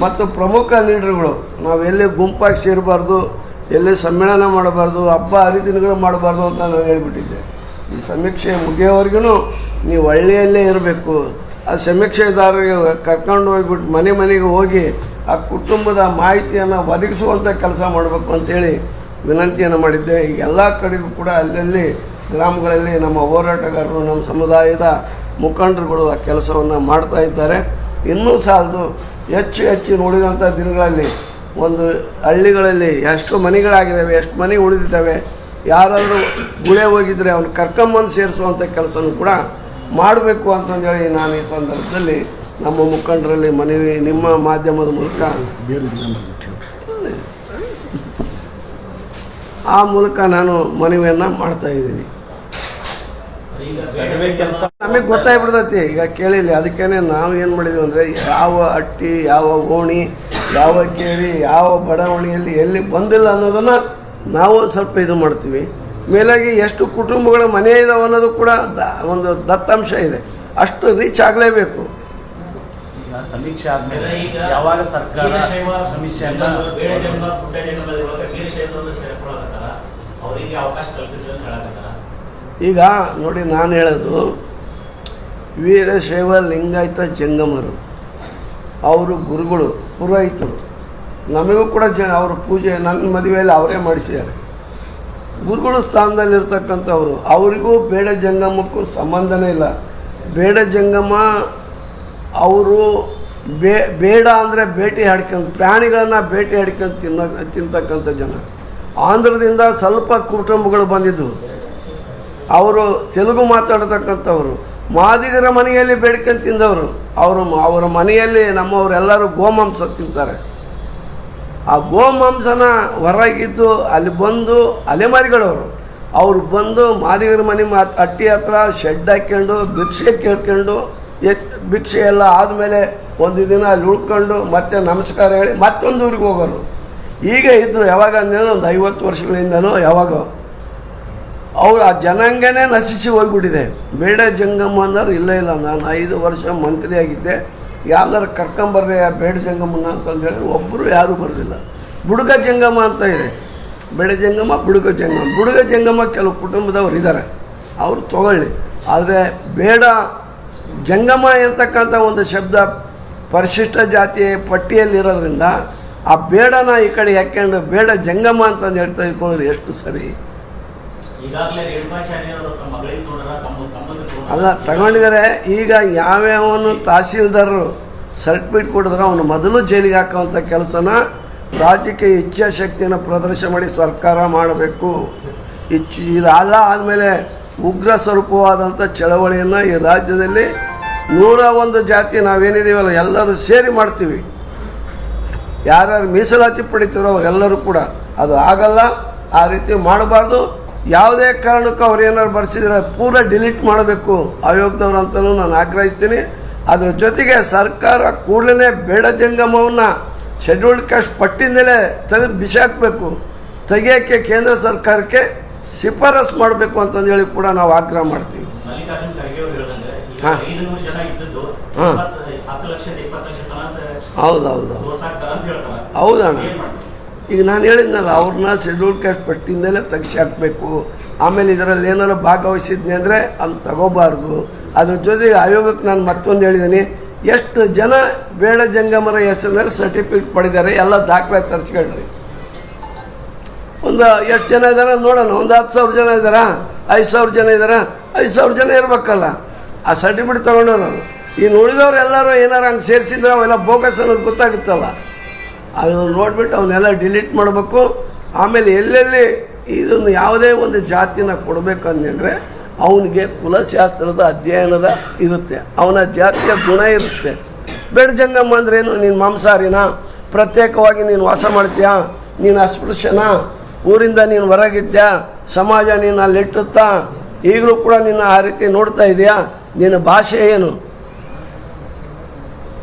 ಮತ್ತು ಪ್ರಮುಖ ಲೀಡ್ರುಗಳು, ನಾವು ಎಲ್ಲಿ ಗುಂಪಾಗಿ ಸೇರಬಾರ್ದು, ಎಲ್ಲಿ ಸಮ್ಮೇಳನ ಮಾಡಬಾರ್ದು, ಹಬ್ಬ, ಹರಿದಿನಗಳು ಮಾಡಬಾರ್ದು ಅಂತ ನಾನು ಹೇಳಿಬಿಟ್ಟಿದ್ದೆ. ಈ ಸಮೀಕ್ಷೆ ಮುಗಿಯೋವರೆಗೂ ನೀವು ಹಳ್ಳಿಯಲ್ಲೇ ಇರಬೇಕು. ಆ ಸಮೀಕ್ಷೆದಾರರಿಗೆ ಕರ್ಕೊಂಡು ಹೋಗ್ಬಿಟ್ಟು ಮನೆ ಮನೆಗೆ ಹೋಗಿ ಆ ಕುಟುಂಬದ ಮಾಹಿತಿಯನ್ನು ಒದಗಿಸುವಂಥ ಕೆಲಸ ಮಾಡಬೇಕು ಅಂತೇಳಿ ವಿನಂತಿಯನ್ನು ಮಾಡಿದ್ದೆ. ಈಗ ಎಲ್ಲ ಕಡೆಗೂ ಕೂಡ ಅಲ್ಲಲ್ಲಿ, ಗ್ರಾಮಗಳಲ್ಲಿ ನಮ್ಮ ಹೋರಾಟಗಾರರು, ನಮ್ಮ ಸಮುದಾಯದ ಮುಖಂಡರುಗಳು ಆ ಕೆಲಸವನ್ನು ಮಾಡ್ತಾ ಇದ್ದಾರೆ. ಇನ್ನೂ ಸಾಲದು ಹೆಚ್ಚು ಹೆಚ್ಚು ನೋಡಿದಂಥ ದಿನಗಳಲ್ಲಿ ಒಂದು ಹಳ್ಳಿಗಳಲ್ಲಿ ಎಷ್ಟು ಮನೆಗಳಾಗಿದ್ದಾವೆ ಎಷ್ಟು ಮನೆ ಉಳಿದಿದ್ದಾವೆ ಯಾರಾದರೂ ಗುಳೆ ಹೋಗಿದ್ರೆ ಅವ್ನು ಕರ್ಕೊಂಬಂದು ಸೇರಿಸುವಂಥ ಕೆಲಸನೂ ಕೂಡ ಮಾಡಬೇಕು ಅಂತಂದೇಳಿ ನಾನು ಈ ಸಂದರ್ಭದಲ್ಲಿ ನಮ್ಮ ಮುಖಂಡರಲ್ಲಿ ಮನವಿ ನಿಮ್ಮ ಮಾಧ್ಯಮದ ಮೂಲಕ ಆ ಮೂಲಕ ನಾನು ಮನವಿಯನ್ನು ಮಾಡ್ತಾ ಇದ್ದೀನಿ. ಸರ್ವೆ ಕೆಲಸ ನಮಗೆ ಗೊತ್ತಾಗ್ಬಿಡ್ತೈತಿ ಈಗ ಕೇಳಿಲ್ಲ ಅದಕ್ಕೇನೆ ನಾವು ಏನು ಮಾಡಿದ್ವಿ ಅಂದರೆ ಯಾವ ಹಟ್ಟಿ ಯಾವ ಓಣಿ ಯಾವ ಕೇಳಿ ಯಾವ ಬಡಾವಣೆಯಲ್ಲಿ ಎಲ್ಲಿ ಬಂದಿಲ್ಲ ಅನ್ನೋದನ್ನು ನಾವು ಸ್ವಲ್ಪ ಇದು ಮಾಡ್ತೀವಿ. ಮೇಲಾಗಿ ಎಷ್ಟು ಕುಟುಂಬಗಳ ಮನೆ ಇದಾವೆ ಅನ್ನೋದು ಕೂಡ ದ- ಒಂದು ದತ್ತಾಂಶ ಇದೆ. ಅಷ್ಟು ರೀಚ್ ಆಗಲೇಬೇಕು. ಈಗ ಸಮೀಕ್ಷೆ ಆದ್ಮೇಲೆ ಯಾವಾಗ ಸರ್ಕಾರ ಸಮೀಕ್ಷೆ ಅವರಿಗೆ ಅವಕಾಶ ಕಲ್ಪಿಸಿದ್ರೆ ಈಗ ನೋಡಿ ನಾನು ಹೇಳೋದು ವೀರಶೈವ ಲಿಂಗಾಯತ ಜಂಗಮರು, ಅವರು ಗುರುಗಳು, ಪುರೋಹಿತರು, ನಮಗೂ ಕೂಡ ಜ, ಅವ್ರ ಪೂಜೆ ನನ್ನ ಮದುವೆಯಲ್ಲಿ ಅವರೇ ಮಾಡಿಸಿದ್ದಾರೆ. ಗುರುಗಳ ಸ್ಥಾನದಲ್ಲಿರ್ತಕ್ಕಂಥವ್ರು, ಅವರಿಗೂ ಬೇಡ ಜಂಗಮಕ್ಕೂ ಸಂಬಂಧನೇ ಇಲ್ಲ. ಬೇಡ ಜಂಗಮ, ಅವರು ಬೇ, ಬೇಡ ಅಂದರೆ ಬೇಟೆ ಹಾಡ್ಕೊಂಡು ಪ್ರಾಣಿಗಳನ್ನು ಬೇಟೆ ಹಾಡ್ಕೊಂಡು ತಿನ್ನೋ, ತಿಂತಕ್ಕಂಥ ಜನ. ಆಂಧ್ರದಿಂದ ಸ್ವಲ್ಪ ಕುಟುಂಬಗಳು ಬಂದಿದ್ದು. ಅವರು ತೆಲುಗು ಮಾತಾಡತಕ್ಕಂಥವ್ರು. ಮಾದಿಗರ ಮನೆಯಲ್ಲಿ ಬೇಡ್ಕೊಂಡು ತಿಂದವರು. ಅವರು ಅವರ ಮನೆಯಲ್ಲಿ ನಮ್ಮವರೆಲ್ಲರೂ ಗೋಮಾಂಸ ತಿಂತಾರೆ. ಆ ಗೋಮಾಂಸನ ಹೊರಗಿದ್ದು ಅಲ್ಲಿ ಬಂದು ಅಲೆಮಾರಿಗಳವರು. ಅವರು ಬಂದು ಮಾದಿಗರ ಮನೆ ಮಾತು, ಅಟ್ಟಿ ಹತ್ರ ಶೆಡ್ ಹಾಕ್ಕೊಂಡು ಭಿಕ್ಷೆ ಕೇಳ್ಕೊಂಡು ಭಿಕ್ಷೆ ಎಲ್ಲ ಆದಮೇಲೆ ಒಂದು ದಿನ ಅಲ್ಲಿ ಉಳ್ಕೊಂಡು ಮತ್ತೆ ನಮಸ್ಕಾರ ಹೇಳಿ ಮತ್ತೊಂದು ಊರಿಗೆ ಹೋಗೋರು. ಈಗ ಇದ್ದರು ಯಾವಾಗ ಅಂದ್ರೆ ಒಂದು ಐವತ್ತು ವರ್ಷಗಳಿಂದನೋ ಯಾವಾಗೋ. ಅವ್ರು ಆ ಜನಾಂಗನೇ ನಶಿಸಿ ಹೋಗ್ಬಿಟ್ಟಿದೆ. ಬೇಡ ಜಂಗಮ್ಮ ಅನ್ನೋರು ಇಲ್ಲ ಇಲ್ಲ. ನಾನು ಐದು ವರ್ಷ ಮಂತ್ರಿ ಆಗಿದ್ದೆ. ಯಾರು ಕರ್ಕೊಂಬರ್ರಿ ಆ ಬೇಡ ಜಂಗಮ್ಮನ ಅಂತಂದು ಹೇಳಿದ್ರೆ ಒಬ್ಬರು ಯಾರೂ ಬರಲಿಲ್ಲ. ಬುಡುಗ ಜಂಗಮ್ಮ ಅಂತ ಇದೆ. ಬೇಡ ಜಂಗಮ್ಮ, ಬುಡುಗ ಜಂಗಮ್ಮ. ಬುಡುಗ ಜಂಗಮ್ಮ ಕೆಲವು ಕುಟುಂಬದವರು ಇದ್ದಾರೆ ಅವರು ತಗೊಳ್ಳಿ. ಆದರೆ ಬೇಡ ಜಂಗಮ ಎಂತಕ್ಕಂಥ ಒಂದು ಶಬ್ದ ಪರಿಶಿಷ್ಟ ಜಾತಿ ಪಟ್ಟಿಯಲ್ಲಿರೋದ್ರಿಂದ ಆ ಬೇಡನ ಈ ಕಡೆ ಯಾಕೆಂಡು ಬೇಡ ಜಂಗಮ ಅಂತಂದು ಹೇಳ್ತಾ ಇದ್ಕೊಳ್ಳೋದು ಎಷ್ಟು ಸರಿ? ಅಲ್ಲ ತಗೊಂಡಿದ್ದಾರೆ ಈಗ ಯಾವ್ಯಾವನು ತಹಸೀಲ್ದಾರರು ಸರ್ಟಿಫಿಕೇಟ್ ಕೊಡಿದ್ರೆ, ಅವನು ಮೊದಲು ಜೈಲಿಗೆ ಹಾಕುವಂಥ ಕೆಲಸನ ರಾಜ್ಯಕ್ಕೆ ಇಚ್ಛಾಶಕ್ತಿಯನ್ನು ಪ್ರದರ್ಶನ ಮಾಡಿ ಸರ್ಕಾರ ಮಾಡಬೇಕು. ಇಚ್ ಇದಾದ ಆದಮೇಲೆ ಉಗ್ರ ಸ್ವರೂಪವಾದಂಥ ಚಳವಳಿಯನ್ನು ಈ ರಾಜ್ಯದಲ್ಲಿ ನೂರ ಒಂದು ಜಾತಿ ನಾವೇನಿದ್ದೀವಲ್ಲ ಎಲ್ಲರೂ ಸೇರಿ ಮಾಡ್ತೀವಿ. ಯಾರ್ಯಾರು ಮೀಸಲಾತಿ ಪಡಿತೀರೋ ಅವರೆಲ್ಲರೂ ಕೂಡ. ಅದು ಆಗಲ್ಲ, ಆ ರೀತಿ ಮಾಡಬಾರ್ದು. ಯಾವುದೇ ಕಾರಣಕ್ಕೂ ಅವ್ರು ಏನಾದ್ರು ಬರೆಸಿದ್ರೆ ಪೂರ ಡಿಲೀಟ್ ಮಾಡಬೇಕು. ಆಯೋಗದವ್ರು ಅಂತಲೂ ನಾನು ಆಗ್ರಹಿಸ್ತೀನಿ. ಅದರ ಜೊತೆಗೆ ಸರ್ಕಾರ ಕೂಡಲೇ ಬೇಡ ಜಂಗಮವನ್ನು ಶೆಡ್ಯೂಲ್ಡ್ ಕಾಸ್ಟ್ ಪಟ್ಟಿಂದಲೇ ತೆಗೆದು ಬಿಸಾಕಬೇಕು ತೆಗಿಯೋಕ್ಕೆ ಕೇಂದ್ರ ಸರ್ಕಾರಕ್ಕೆ ಶಿಫಾರಸ್ ಮಾಡಬೇಕು ಅಂತಂದೇಳಿ ಕೂಡ ನಾವು ಆಗ್ರಹ ಮಾಡ್ತೀವಿ. ಹಾಂ ಹಾಂ ಅವರು ಹೇಳ್ದಂಗೆ ಈಗ ಹಾ. ಐದುನೂರು ಜನ ಇದ್ದದ್ದು ಹಾ. ಇಪ್ಪತ್ತು ಹತ್ತು ಲಕ್ಷ ತನಕ ಹೌದು ಹೌದು ಹೌದು ತೋರ್ಸಾಕ್ತಾರ ಅಂತ ಹೇಳ್ತಾರ ಹೌದಣ್ಣ ಈಗ ನಾನು ಹೇಳಿದ್ನಲ್ಲ ಅವ್ರನ್ನ ಶೆಡ್ಯೂಲ್ ಕ್ಯಾಸ್ಟ್ ಪಟ್ಟಿಯಿಂದಲೇ ತೆಗ್ಸಿ ಹಾಕಬೇಕು. ಆಮೇಲೆ ಇದರಲ್ಲಿ ಏನಾರು ಭಾಗವಹಿಸಿದ್ನಿ ಅಂದರೆ ಅದನ್ನ ತಗೋಬಾರ್ದು. ಅದ್ರ ಜೊತೆಗೆ ಆಯೋಗಕ್ಕೆ ನಾನು ಮತ್ತೊಂದು ಹೇಳಿದ್ದೀನಿ ಎಷ್ಟು ಜನ ಬೇಡ ಜಂಗಮರ ಹೆಸರಿನಲ್ಲಿ ಸರ್ಟಿಫಿಕೇಟ್ ಪಡೆದಾರೆ ಎಲ್ಲ ದಾಖಲೆ ತರಿಸ್ಕೊಳ್ರಿ ಒಂದು ಎಷ್ಟು ಜನ ಇದ್ದಾರೆ ನೋಡೋಣ, ಒಂದು ಹತ್ತು ಸಾವಿರ ಜನ ಇದ್ದಾರಾ ಐದು ಸಾವಿರ ಜನ ಇದ್ದಾರಾ ಐದು ಸಾವಿರ ಜನ ಇರಬೇಕಲ್ಲ. ಆ ಸರ್ಟಿಫಿಕೇಟ್ ತೊಗೊಂಡವ್ರು ಈ ಉಳಿದವ್ರು ಎಲ್ಲರೂ ಏನಾರು ಹಂಗೆ ಸೇರಿಸಿದ್ರೆ ಅವೆಲ್ಲ ಬೋಗಸ್ ಅನ್ನೋದು ಗೊತ್ತಾಗುತ್ತಲ್ಲ. ಅದು ನೋಡಿಬಿಟ್ಟು ಅವನ್ನೆಲ್ಲ ಡಿಲೀಟ್ ಮಾಡಬೇಕು. ಆಮೇಲೆ ಎಲ್ಲೆಲ್ಲಿ ಇದನ್ನು ಯಾವುದೇ ಒಂದು ಜಾತಿನ ಕೊಡಬೇಕು ಅಂದರೆ ಅವನಿಗೆ ಕುಲಶಾಸ್ತ್ರದ ಅಧ್ಯಯನದ ಇರುತ್ತೆ. ಅವನ ಜಾತಿಯ ಗುಣ ಇರುತ್ತೆ. ಬೇಡ ಜಂಗಮ್ಮ ಅಂದ್ರೇನು ನೀನು ಮಾಂಸಾಹಾರಿನ? ಪ್ರತ್ಯೇಕವಾಗಿ ನೀನು ವಾಸ ಮಾಡ್ತೀಯಾ? ನೀನು ಅಸ್ಪೃಶ್ಯನ? ಊರಿಂದ ನೀನು ಹೊರಗಿದ್ಯಾ? ಸಮಾಜ ನೀನು ಅಲ್ಲಿಟ್ಟುತ್ತಾ ಈಗಲೂ ಕೂಡ ನಿನ್ನ ಆ ರೀತಿ ನೋಡ್ತಾ ಇದೆಯಾ? ನಿನ್ನ ಭಾಷೆ ಏನು?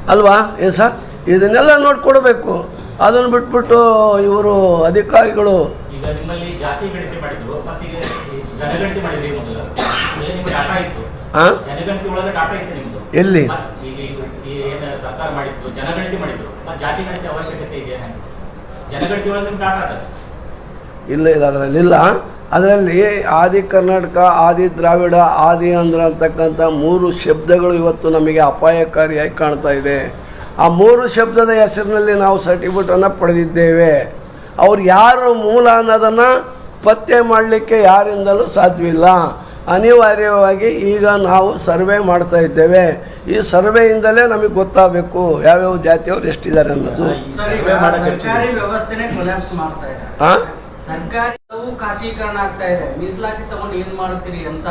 ಅಲ್ವಾ? ಏನು ಸರ್? ಇದನ್ನೆಲ್ಲ ನೋಡ್ಕೊಡ್ಬೇಕು. ಅದನ್ನು ಬಿಟ್ಬಿಟ್ಟು ಇವರು ಅಧಿಕಾರಿಗಳು ಎಲ್ಲಿ? ಇಲ್ಲ ಇಲ್ಲ ಅದರಲ್ಲಿ ಇಲ್ಲ. ಅದರಲ್ಲಿ ಆದಿ ಕರ್ನಾಟಕ ಆದಿ ದ್ರಾವಿಡ ಆದಿ ಆಂಧ್ರ ಅಂತಕ್ಕಂಥ ಮೂರು ಶಬ್ದಗಳು ಇವತ್ತು ನಮಗೆ ಅಪಾಯಕಾರಿಯಾಗಿ ಕಾಣ್ತಾ ಇದೆ. ಆ ಮೂರು ಶಬ್ದದ ಹೆಸರಿನಲ್ಲಿ ನಾವು ಸರ್ಟಿಫಿಕೇಟನ್ನು ಪಡೆದಿದ್ದೇವೆ. ಅವ್ರು ಯಾರು ಮೂಲ ಅನ್ನೋದನ್ನು ಪತ್ತೆ ಮಾಡಲಿಕ್ಕೆ ಯಾರಿಂದಲೂ ಸಾಧ್ಯವಿಲ್ಲ. ಅನಿವಾರ್ಯವಾಗಿ ಈಗ ನಾವು ಸರ್ವೆ ಮಾಡ್ತಾ ಇದ್ದೇವೆ. ಈ ಸರ್ವೆಯಿಂದಲೇ ನಮಗೆ ಗೊತ್ತಾಗಬೇಕು ಯಾವ್ಯಾವ ಜಾತಿಯವರು ಎಷ್ಟಿದ್ದಾರೆ ಅನ್ನೋದು. ಸರ್ಕಾರಿ ಖಾಸೀಕರಣ ಆಗ್ತಾ ಇದೆ. ಮೀಸಲಾತಿ ತಗೊಂಡು ಏನ್ ಮಾಡುತ್ತೀರಿ ಅಂತ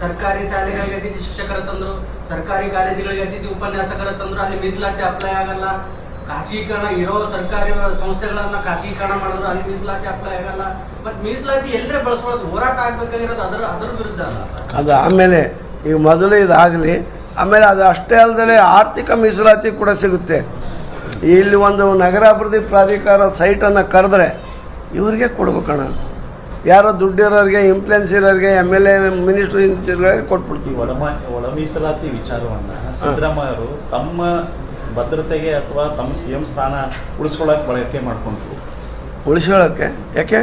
ಸರ್ಕಾರಿ ಶಾಲೆಗಳಿಗೆ ಅತಿಥಿ ಶಿಕ್ಷಕರ ತಂದ್ರು, ಸರ್ಕಾರಿ ಕಾಲೇಜುಗಳಿಗೆ ಅತಿಥಿ ಉಪನ್ಯಾಸಕರ ತಂದ್ರು, ಅಲ್ಲಿ ಮೀಸಲಾತಿ ಅಪ್ಲೈ ಆಗಲ್ಲ. ಖಾಸಗೀಕರಣ ಇರೋ ಸರ್ಕಾರಿ ಸಂಸ್ಥೆಗಳನ್ನ ಖಾಸಗೀಕರಣ ಮಾಡಿದ್ರು, ಅಲ್ಲಿ ಮೀಸಲಾತಿ ಅಪ್ಲೈ ಆಗಲ್ಲ. ಮತ್ತೆ ಮೀಸಲಾತಿ ಎಲ್ಲರೇ ಬಳಸ್ಕೊಳ್ಳೋದು ಹೋರಾಟ ಆಗ್ಬೇಕಾಗಿರೋದು ಅದರ, ಅದ್ರ ವಿರುದ್ಧ ಅಲ್ಲ ಅದು ಆಮೇಲೆ ಈಗ ಮೊದಲು ಇದಾಗಲಿ, ಆಮೇಲೆ ಅದು ಅಷ್ಟೇ ಅಲ್ಲದೆ ಆರ್ಥಿಕ ಮೀಸಲಾತಿ ಕೂಡ ಸಿಗುತ್ತೆ. ಇಲ್ಲಿ ಒಂದು ನಗರಾಭಿವೃದ್ಧಿ ಪ್ರಾಧಿಕಾರ ಸೈಟನ್ನು ಕರೆದ್ರೆ ಇವ್ರಿಗೆ ಕೊಡ್ಬೇಕಣ್ಣ ಯಾರೋ ದುಡ್ಡಿರೋರಿಗೆ ಇನ್ಫ್ಲುಯೆನ್ಸ್ ಇರೋರಿಗೆ ಎಂ ಎಲ್ ಎ ಮಿನಿಸ್ಟರ್ ಇರೋರಿಗೆ ಈ ಕೊಟ್ಬಿಡ್ತೀವಿ ಒಳ ಮೀಸಲಾತಿ ವಿಚಾರವನ್ನ ಸಿದ್ದರಾಮಯ್ಯವರು ತಮ್ಮ ಭದ್ರತೆಗೆ ಅಥವಾ ತಮ್ಮ ಸಿ ಎಂ ಸ್ಥಾನ ಉಳಿಸ್ಕೊಳ್ಳೋಕೆ ಬಳಕೆ ಮಾಡ್ಕೊಂಡ್ರು. ಉಳಿಸ್ಕೊಳ್ಳೋಕ್ಕೆ ಯಾಕೆ?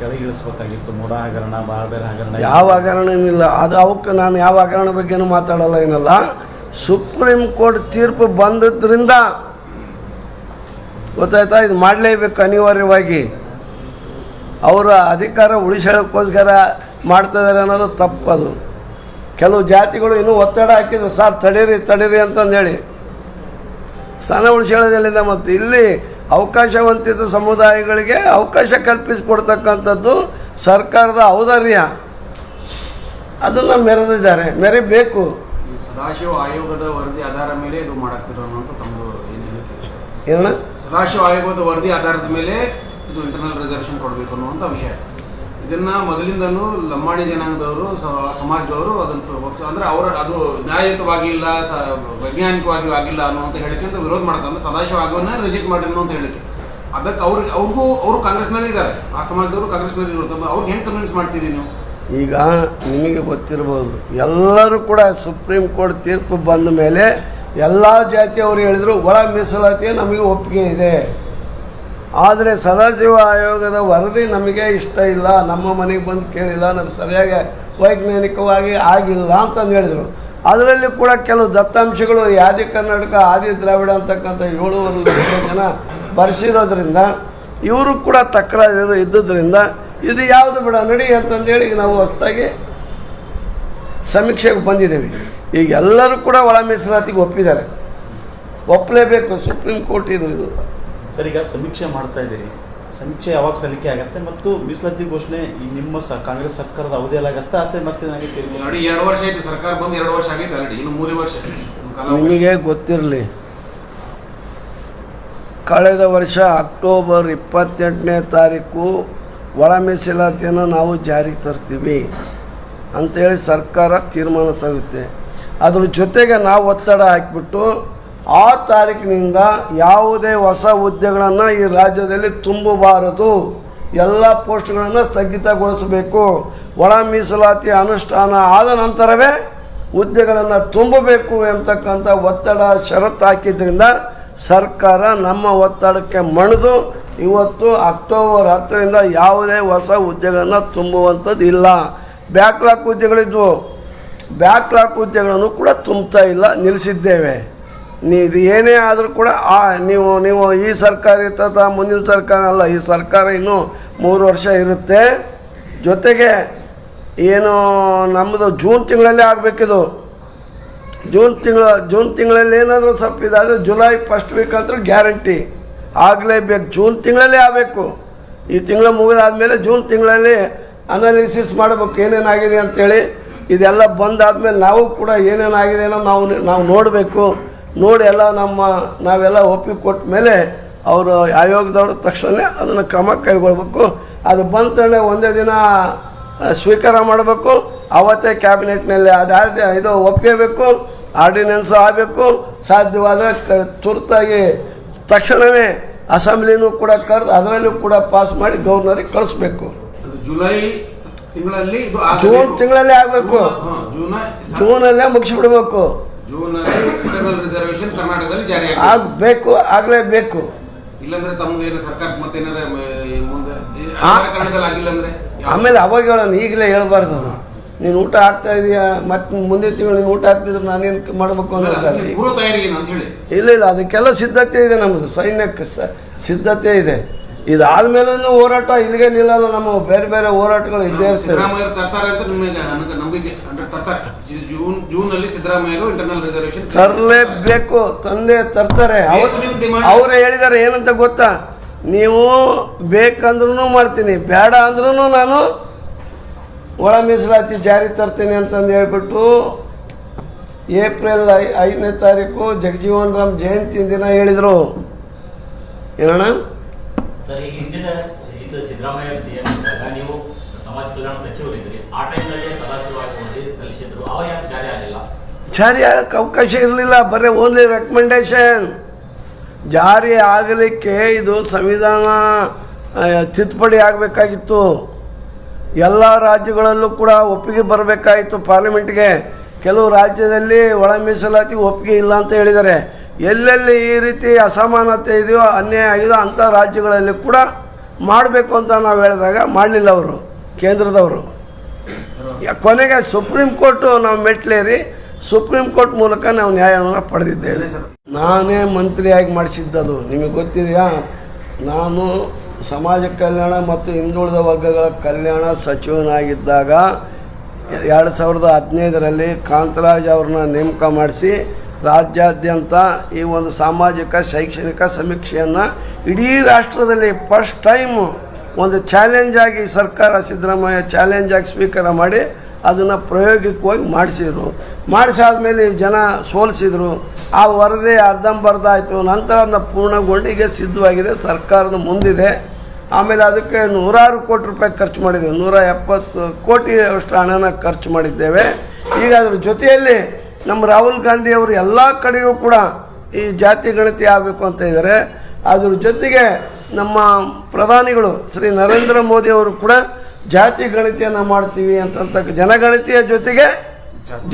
ಕೆಳಗೆ ಇಳಿಸ್ಬೇಕಾಗಿತ್ತು. ಮೂಡ ಹಗರಣ ಬಾಳ ಬೇರೆ ಹಗರಣ. ಯಾವ ಹಗರಣ ಇಲ್ಲ ಅದು ಅವಕ್ಕೆ ನಾನು ಯಾವ ಹಗರಣ ಬಗ್ಗೆನೂ ಮಾತಾಡಲ್ಲ ಏನಲ್ಲ. ಸುಪ್ರೀಂ ಕೋರ್ಟ್ ತೀರ್ಪು ಬಂದದ್ರಿಂದ ಗೊತ್ತಾಯ್ತಾ? ಇದು ಮಾಡಲೇಬೇಕು ಅನಿವಾರ್ಯವಾಗಿ. ಅವರ ಅಧಿಕಾರ ಉಳಿಸೋಕ್ಕೋಸ್ಕರ ಮಾಡ್ತಿದ್ದಾರೆ ಅನ್ನೋದು ತಪ್ಪದು. ಕೆಲವು ಜಾತಿಗಳು ಇನ್ನೂ ಒತ್ತಡ ಹಾಕಿದ್ರು ಸರ್ ತಡೀರಿ ತಡೀರಿ ಅಂತಂದೇಳಿ. ಸ್ಥಾನ ಉಳಿಸ್ಕೊಳ್ಳೋದೆಲ್ಲಿಂದ ಮತ್ತು ಇಲ್ಲಿ ಅವಕಾಶ ವಂಚಿತ ಸಮುದಾಯಗಳಿಗೆ ಅವಕಾಶ ಕಲ್ಪಿಸಿಕೊಡ್ತಕ್ಕಂಥದ್ದು ಸರ್ಕಾರದ ಔದಾರ್ಯ. ಅದನ್ನು ಮೆರೆದಿದ್ದಾರೆ. ಮೆರಿಬೇಕು. ಸದಾಶಿವ ಆಯೋಗದ ವರದಿ ಆಧಾರ ಮೇಲೆ ಇದು ತಮ್ಮದು ಏನು ಸದಾಶಿವ ಆಯೋಗದ ವರದಿ ಆಧಾರದ ಮೇಲೆ ಇದು ಇಂಟರ್ನಲ್ ರಿಸರ್ವೇಷನ್ ಕೊಡಬೇಕು ಅನ್ನುವಂಥ ವಿಷಯ. ಇದನ್ನ ಮೊದಲಿಂದಲೂ ಲಂಬಾಣಿ ಜನಾಂಗದವರು ಸಮಾಜದವರು ಅದನ್ನು ಅಂದರೆ ಅವರ, ಅದು ನ್ಯಾಯಯುತವಾಗಿ ಇಲ್ಲ ಸ ವೈಜ್ಞಾನಿಕವಾಗಿ ಆಗಿಲ್ಲ ಅನ್ನುವಂಥ ಹೇಳಿಕೊಂಡು ವಿರೋಧ ಮಾಡ್ತಾರೆ. ಅಂದ್ರೆ ಸದಾಶಿವ ಆಯೋಗವನ್ನ ರಿಜೆಕ್ಟ್ ಮಾಡಿ ಅಂತ ಹೇಳಿಕೆ. ಅದಕ್ಕೆ ಅವ್ರಿಗೆ ಅವ್ರಿಗೂ, ಅವರು ಕಾಂಗ್ರೆಸ್ನಲ್ಲಿ ಇದ್ದಾರೆ. ಆ ಸಮಾಜದವರು ಕಾಂಗ್ರೆಸ್ನಲ್ಲಿ ಇರುತ್ತೆ ಅವ್ರಿಗೆ ಹೆಂಗೆ ಕನ್ವಿನ್ಸ್ ಮಾಡ್ತೀರಿ ನೀವು? ಈಗ ನಿಮಗೆ ಗೊತ್ತಿರ್ಬೋದು, ಎಲ್ಲರೂ ಕೂಡ ಸುಪ್ರೀಂ ಕೋರ್ಟ್ ತೀರ್ಪು ಬಂದ ಮೇಲೆ ಎಲ್ಲ ಜಾತಿಯವರು ಹೇಳಿದರು, ಒಳ ಮೀಸಲಾತಿಯೇ ನಮಗೆ ಒಪ್ಪಿಗೆ ಇದೆ. ಆದರೆ ಸದಾಶಿವ ಆಯೋಗದ ವರದಿ ನಮಗೆ ಇಷ್ಟ ಇಲ್ಲ, ನಮ್ಮ ಮನೆಗೆ ಬಂದು ಕೇಳಿಲ್ಲ ನಮ್ಗೆ ಸರಿಯಾಗಿ ವೈಜ್ಞಾನಿಕವಾಗಿ ಆಗಿಲ್ಲ ಅಂತಂದು ಹೇಳಿದರು. ಅದರಲ್ಲಿ ಕೂಡ ಕೆಲವು ದತ್ತಾಂಶಗಳು ಆದಿ ಕರ್ನಾಟಕ, ಆದಿ ದ್ರಾವಿಡ ಅಂತಕ್ಕಂಥ ಏಳುವರೆ ಲಕ್ಷ ಜನ ಬರೆಸಿರೋದ್ರಿಂದ, ಇವರು ಕೂಡ ತಕರಾರು ಇದ್ದುದರಿಂದ ಇದು ಯಾವುದು ಬಿಡ, ನಡಿ ಅಂತಂದೇಳಿ ನಾವು ಹೊಸದಾಗಿ ಸಮೀಕ್ಷೆಗೆ ಬಂದಿದ್ದೀವಿ. ಈಗ ಎಲ್ಲರೂ ಕೂಡ ಒಳ ಮೀಸಲಾತಿಗೆ ಒಪ್ಪಿದ್ದಾರೆ. ಒಪ್ಪಲೇಬೇಕು ಸುಪ್ರೀಂ ಕೋರ್ಟ್ ಇದು ಇದು. ಸರ್ ಈಗ ಸಮೀಕ್ಷೆ ಮಾಡ್ತಾ ಇದ್ದೀರಿ. ಸಮೀಕ್ಷೆ ಯಾವಾಗ ಸಲ್ಲಿಕೆ ಆಗುತ್ತೆ ಮತ್ತು ಮೀಸಲಾತಿ ಘೋಷಣೆ ಈ ನಿಮ್ಮ ಸ ಕಾಂಗ್ರೆಸ್ ಸರ್ಕಾರದ ಅವಧಿಯಲ್ಲಿ ಆಗತ್ತಾ ಅಥವಾ ಮತ್ತೆ ನನಗೆ ನೋಡಿ ಎರಡು ವರ್ಷ ಆಯ್ತು ಸರ್ಕಾರ ಬಂದು ಎರಡು ವರ್ಷ ಆಗಿದೆ ಆಲ್ರೆಡಿ ಇನ್ನು ಮೂರೇ ವರ್ಷ. ನಿಮಗೆ ಗೊತ್ತಿರಲಿ ಕಳೆದ ವರ್ಷ ಅಕ್ಟೋಬರ್ ಇಪ್ಪತ್ತೆಂಟನೇ ತಾರೀಕು ಒಳ ಮೀಸಲಾತಿಯನ್ನು ನಾವು ಜಾರಿಗೆ ತರ್ತೀವಿ ಅಂಥೇಳಿ ಸರ್ಕಾರ ತೀರ್ಮಾನ ತಗುತ್ತೆ. ಅದ್ರ ಜೊತೆಗೆ ನಾವು ಒತ್ತಡ ಹಾಕಿಬಿಟ್ಟು ಆ ತಾರೀಕಿನಿಂದ ಯಾವುದೇ ಹೊಸ ಹುದ್ದೆಗಳನ್ನು ಈ ರಾಜ್ಯದಲ್ಲಿ ತುಂಬಬಾರದು. ಎಲ್ಲ ಪೋಸ್ಟ್ಗಳನ್ನು ಸ್ಥಗಿತಗೊಳಿಸಬೇಕು. ಒಳ ಮೀಸಲಾತಿ ಅನುಷ್ಠಾನ ಆದ ನಂತರವೇ ಹುದ್ದೆಗಳನ್ನು ತುಂಬಬೇಕು ಎಂಬತಕ್ಕಂಥ ಒತ್ತಡ, ಷರತ್ತು ಹಾಕಿದ್ರಿಂದ ಸರ್ಕಾರ ನಮ್ಮ ಒತ್ತಡಕ್ಕೆ ಮಣಿದು ಇವತ್ತು ಅಕ್ಟೋಬರ್ ಹತ್ತರಿಂದ ಯಾವುದೇ ಹೊಸ ಹುದ್ದೆಗಳನ್ನು ತುಂಬುವಂಥದ್ದು ಇಲ್ಲ ಬ್ಯಾಕ್ಲಾಕ್ ಹುದ್ದೆಗಳಿದ್ವು. ಬ್ಯಾಕ್ಲಾಕ್ ಹುದ್ದೆಗಳನ್ನು ಕೂಡ ತುಂಬ್ತಾ ಇಲ್ಲ, ನಿಲ್ಲಿಸಿದ್ದೇವೆ. ನೀವು ಏನೇ ಆದರೂ ಕೂಡ ಆ, ನೀವು ನೀವು ಈ ಸರ್ಕಾರ ಇರ್ತದ, ಮುಂದಿನ ಸರ್ಕಾರ ಅಲ್ಲ, ಈ ಸರ್ಕಾರ ಇನ್ನೂ ಮೂರು ವರ್ಷ ಇರುತ್ತೆ. ಜೊತೆಗೆ ಏನು ನಮ್ಮದು ಜೂನ್ ತಿಂಗಳಲ್ಲೇ ಆಗಬೇಕಿದು. ಜೂನ್ ತಿಂಗಳ, ಜೂನ್ ತಿಂಗಳಲ್ಲಿ ಏನಾದರೂ ಸ್ವಲ್ಪ ಇದಾದರೆ ಜುಲೈ ಫಸ್ಟ್ ವೀಕ್ ಅಂದ್ರೆ ಗ್ಯಾರಂಟಿ ಆಗಲೇಬೇಕು, ಜೂನ್ ತಿಂಗಳಲ್ಲೇ ಆಗಬೇಕು. ಈ ತಿಂಗಳು ಮುಗಿದಾದ್ಮೇಲೆ ಜೂನ್ ತಿಂಗಳಲ್ಲಿ ಅನಾಲಿಸಿಸ್ ಮಾಡಬೇಕು, ಏನೇನಾಗಿದೆ ಅಂಥೇಳಿ ಇದೆಲ್ಲ ಬಂದಾದ್ಮೇಲೆ ನಾವು ಕೂಡ ಏನೇನಾಗಿದೆ ಅನ್ನೋ ನಾವು ನಾವು ನೋಡಬೇಕು. ನೋಡಿ ಎಲ್ಲ ನಮ್ಮ ನಾವೆಲ್ಲ ಒಪ್ಪಿಗೆ ಕೊಟ್ಟ ಮೇಲೆ ಅವರು ಆಯೋಗದವರು ತಕ್ಷಣ ಅದನ್ನು ಕ್ರಮ ಕೈಗೊಳ್ಬೇಕು. ಅದು ಬಂದ ಒಂದೇ ದಿನ ಸ್ವೀಕಾರ ಮಾಡಬೇಕು. ಅವತ್ತೇ ಕ್ಯಾಬಿನೆಟ್ನಲ್ಲಿ ಅದಾದ ಇದು ಒಪ್ಕೋಬೇಕು ಆರ್ಡಿನೆನ್ಸ್ ಆಗಬೇಕು. ಸಾಧ್ಯವಾದ ಕ ತುರ್ತಾಗಿ ತಕ್ಷಣವೇ ಅಸೆಂಬ್ಲಿನೂ ಕೂಡ ಕರೆದು ಅದರಲ್ಲೂ ಕೂಡ ಪಾಸ್ ಮಾಡಿ ಗವರ್ನರಿಗೆ ಕಳಿಸ್ಬೇಕು. ಜುಲೈ ತಿಂಗಳಲ್ಲಿ ಜೂನ್. ತಿಂಗಳಲ್ಲೇ ಆಗಬೇಕು. ಜೂನಲ್ಲೇ ಮುಗಿಸ್ಬಿಡ್ಬೇಕು. ರಿಸರ್ವೇಶನ್ ಕರ್ನಾಟಕದಲ್ಲಿ ಜಾರಿ ಆಗಬೇಕು. ಆಗಲೇಬೇಕು. ಇಲ್ಲಾಂದ್ರೆ ತಮ್ಗೆ ಏನು ಸರ್ಕಾರಕ್ಕೆ ಮತ್ತೆ ಮುಂದೆ ಕಾರ್ಡ್ದಲ್ಲಿ ಆಗಿಲ್ಲ ಅಂದ್ರೆ ಆಮೇಲೆ ಅವಾಗ ಹೇಳೋಣ ಈಗಲೇ ಹೇಳ್ಬಾರ್ದು ಅದು. ನೀನು ಊಟ ಆಗ್ತಾ ಇದೀಯಾ? ಮತ್ತೆ ಮುಂದಿನ ತಿಂಗಳು ನೀನು ಊಟ ಆಗ್ತಿದ್ರೆ ನಾನೇನು ಮಾಡಬೇಕು ಅನ್ನೋದು ಇಲ್ಲ ಇಲ್ಲ ಅದಕ್ಕೆಲ್ಲ ಸಿದ್ಧತೆ ಇದೆ ನಮ್ಮದು ಸೈನ್ಯಕ್ಕೆ ಸಿದ್ಧತೆ ಇದೆ. ಇದಾದ್ಮೇಲೂ ಹೋರಾಟ ಇಲ್ಲಿಗೆ ನಿಲ್ಲಲ್ಲ ನಮ್ಮ ಬೇರೆ ಬೇರೆ ಹೋರಾಟಗಳು ಇದ್ದೇ ಸಿದ್ದರಾಮಯ್ಯ ತರ್ತಾರೆ ಅಂತ ನಿಮಗೆ ನನಗೆ ನಂಬಿಕೆ ಅಂದ್ರೆ ತರ್ತಾರೆ. ಜೂನ್ ಜೂನ್ ಅಲ್ಲಿ ಸಿದ್ದರಾಮಯ್ಯರು ಇಂಟರ್ನಲ್ ರಿಸರ್ವೇಶನ್ ತರಲೇಬೇಕು ತಂದೆ ತರ್ತಾರೆ. ಹೇಳಿದಾರೆ? ಅವರೇ ಹೇಳಿದ್ದಾರೆ ಏನಂತ ಗೊತ್ತಾ? ನೀವು ಬೇಕಂದ್ರೂ ಮಾಡ್ತೀನಿ ಬೇಡ ಅಂದ್ರೂ ನಾನು ಒಳ ಮೀಸಲಾತಿ ಜಾರಿ ತರ್ತೀನಿ ಅಂತಂದು ಹೇಳ್ಬಿಟ್ಟು ಏಪ್ರಿಲ್ ಐ ಐದನೇ ತಾರೀಕು ಜಗಜೀವನ್ ರಾಮ್ ಜಯಂತಿ ದಿನ ಹೇಳಿದರು. ಏನಣ್ಣ? ಸರ್, ಈಗ ಹಿಂದಿನ ಇದು ಸಿದ್ದರಾಮಯ್ಯ ಸಿಎಂ ಇದ್ದಾಗ ನೀವು ಸಮಾಜ ಕಲ್ಯಾಣ ಸಚಿವರಿದ್ರಿ. ಆ ಟೈಮ್ನಲ್ಲಿ ಸದಾಶಿವಾಗಿ ಸಲ್ಲಿಸಿದ್ರು. ಅವ ಯಾಕೆ ಜಾರಿ ಆಗಲಿಲ್ಲ? ಜಾರಿ ಆಗಕ್ಕೆ ಅವಕಾಶ ಇರಲಿಲ್ಲ. ಬರೀ ಓನ್ಲಿ ರೆಕಮೆಂಡೇಶನ್ ಜಾರಿ ಆಗಲಿಕ್ಕೆ ಇದು ಸಂವಿಧಾನ ತಿದ್ದುಪಡಿ ಆಗಬೇಕಾಗಿತ್ತು. ಎಲ್ಲ ರಾಜ್ಯಗಳಲ್ಲೂ ಕೂಡ ಒಪ್ಪಿಗೆ ಬರಬೇಕಾಯಿತು ಪಾರ್ಲಿಮೆಂಟ್ಗೆ ಕೆಲವು ರಾಜ್ಯದಲ್ಲಿ ಒಳ ಮೀಸಲಾತಿ ಒಪ್ಪಿಗೆ ಇಲ್ಲ ಅಂತ ಹೇಳಿದ್ದಾರೆ. ಎಲ್ಲೆಲ್ಲಿ ಈ ರೀತಿ ಅಸಮಾನತೆ ಇದೆಯೋ, ಅನ್ಯಾಯ ಆಗಿದೆಯೋ ಅಂಥ ರಾಜ್ಯಗಳಲ್ಲಿ ಕೂಡ ಮಾಡಬೇಕು ಅಂತ ನಾವು ಹೇಳಿದಾಗ ಮಾಡಲಿಲ್ಲ ಅವರು, ಕೇಂದ್ರದವರು. ಕೊನೆಗೆ ಸುಪ್ರೀಂ ಕೋರ್ಟು ನಾವು ಮೆಟ್ಲೇರಿ ಸುಪ್ರೀಂ ಕೋರ್ಟ್ ಮೂಲಕ ನಾವು ನ್ಯಾಯವನ್ನು ಪಡೆದಿದ್ದೇವೆ. ನಾನೇ ಮಂತ್ರಿಯಾಗಿ ಮಾಡಿಸಿದ್ದದು. ನಿಮಗೆ ಗೊತ್ತಿದೆಯಾ? ನಾನು ಸಮಾಜ ಕಲ್ಯಾಣ ಮತ್ತು ಹಿಂದುಳಿದ ವರ್ಗಗಳ ಕಲ್ಯಾಣ ಸಚಿವನಾಗಿದ್ದಾಗ, ಎರಡು ಸಾವಿರದ ಹದಿನೈದರಲ್ಲಿ ಕಾಂತರಾಜ್ ಅವ್ರನ್ನ ನೇಮಕ ಮಾಡಿಸಿ ರಾಜ್ಯಾದ್ಯಂತ ಈ ಒಂದು ಸಾಮಾಜಿಕ, ಶೈಕ್ಷಣಿಕ ಸಮೀಕ್ಷೆಯನ್ನು ಇಡೀ ರಾಷ್ಟ್ರದಲ್ಲಿ ಫಸ್ಟ್ ಟೈಮು ಒಂದು ಚಾಲೆಂಜ್ ಆಗಿ ಸರ್ಕಾರ ಸಿದ್ದರಾಮಯ್ಯ ಚಾಲೆಂಜ್ ಆಗಿ ಸ್ವೀಕಾರ ಮಾಡಿ ಅದನ್ನು ಪ್ರಾಯೋಗಿಕವಾಗಿ ಮಾಡಿಸಿದರು. ಮಾಡಿಸಾದ್ಮೇಲೆ ಜನ ಸೋಲಿಸಿದರು. ಆ ವರದಿ ಅರ್ಧಂಬರ್ಧ ಆಯಿತು ನಂತರ ಅದನ್ನ ಪೂರ್ಣಗೊಂಡು ಈಗ ಸಿದ್ಧವಾಗಿದೆ. ಸರ್ಕಾರದ ಮುಂದಿದೆ. ಆಮೇಲೆ ಅದಕ್ಕೆ ನೂರಾರು ಕೋಟಿ ರೂಪಾಯಿ ಖರ್ಚು ಮಾಡಿದ್ದೇವೆ. ನೂರ ಎಪ್ಪತ್ತು ಕೋಟಿ ಅಷ್ಟು ಹಣನ ಖರ್ಚು ಮಾಡಿದ್ದೇವೆ. ಈಗ ಅದ್ರ ಜೊತೆಯಲ್ಲಿ ನಮ್ಮ ರಾಹುಲ್ ಗಾಂಧಿ ಅವರು ಎಲ್ಲ ಕಡೆಯೂ ಕೂಡ ಈ ಜಾತಿ ಗಣತಿ ಆಗಬೇಕು ಅಂತ ಇದ್ದಾರೆ. ಅದ್ರ ಜೊತೆಗೆ ನಮ್ಮ ಪ್ರಧಾನಿಗಳು ಶ್ರೀ ನರೇಂದ್ರ ಮೋದಿ ಅವರು ಕೂಡ ಜಾತಿ ಗಣತಿಯನ್ನು ಮಾಡ್ತೀವಿ ಅಂತಂತ ಜನಗಣತಿಯ ಜೊತೆಗೆ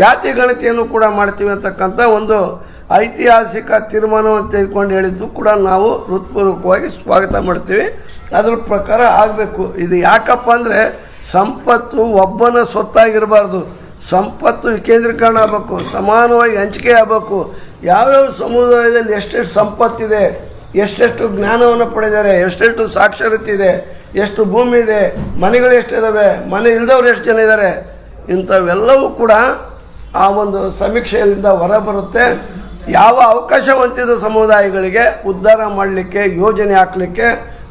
ಜಾತಿ ಗಣತಿಯನ್ನು ಕೂಡ ಮಾಡ್ತೀವಿ ಅಂತಕ್ಕಂಥ ಒಂದು ಐತಿಹಾಸಿಕ ತೀರ್ಮಾನವನ್ನು ತೆಗೆದುಕೊಂಡು ಹೇಳಿದ್ದು ಕೂಡ ನಾವು ಹೃತ್ಪೂರ್ವಕವಾಗಿ ಸ್ವಾಗತ ಮಾಡ್ತೀವಿ. ಅದ್ರ ಪ್ರಕಾರ ಆಗಬೇಕು. ಇದು ಯಾಕಪ್ಪ ಅಂದರೆ ಸಂಪತ್ತು ಒಬ್ಬನ ಸ್ವತ್ತಾಗಿರಬಾರ್ದು. ಸಂಪತ್ತು ವಿಕೇಂದ್ರೀಕರಣ ಆಗಬೇಕು, ಸಮಾನವಾಗಿ ಹಂಚಿಕೆ ಆಗಬೇಕು. ಯಾವ್ಯಾವ ಸಮುದಾಯದಲ್ಲಿ ಎಷ್ಟೆಷ್ಟು ಸಂಪತ್ತಿದೆ, ಎಷ್ಟೆಷ್ಟು ಜ್ಞಾನವನ್ನು ಪಡೆದಿದ್ದಾರೆ ಎಷ್ಟೆಷ್ಟು ಸಾಕ್ಷರತೆ ಇದೆ, ಎಷ್ಟು ಭೂಮಿ ಇದೆ, ಮನೆಗಳು ಎಷ್ಟಿದ್ದಾವೆ ಮನೆ ಇಲ್ಲದವ್ರು ಎಷ್ಟು ಜನ ಇದ್ದಾರೆ ಇಂಥವೆಲ್ಲವೂ ಕೂಡ ಆ ಒಂದು ಸಮೀಕ್ಷೆಯಿಂದ ಹೊರಬರುತ್ತೆ ಯಾವ ಅವಕಾಶ ವಂಚಿತ ಸಮುದಾಯಗಳಿಗೆ ಉದ್ಧಾರ ಮಾಡಲಿಕ್ಕೆ, ಯೋಜನೆ ಹಾಕಲಿಕ್ಕೆ